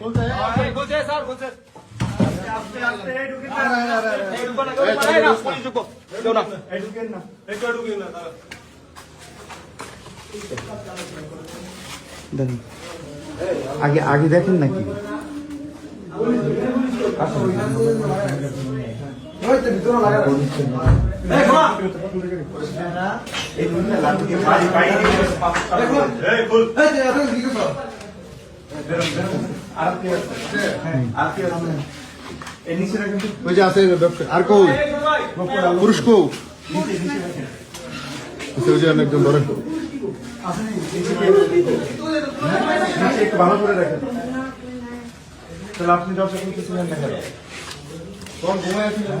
বলতে এই, বলছে স্যার। দেখেন আগে আগে দেখেন নাকি? এই, খুল। এই নিচে রাখেন তো। ওই যে আছে আর কৌ এই, খুল ভাই। পুরুষ কৌ আচ্ছা, ওই যে একদম ধরেন ভালো করে রাখেন তাহলে আপনি ব্যবসা করতেছিলেন না কেন তখন ঘুমায় ছিলেন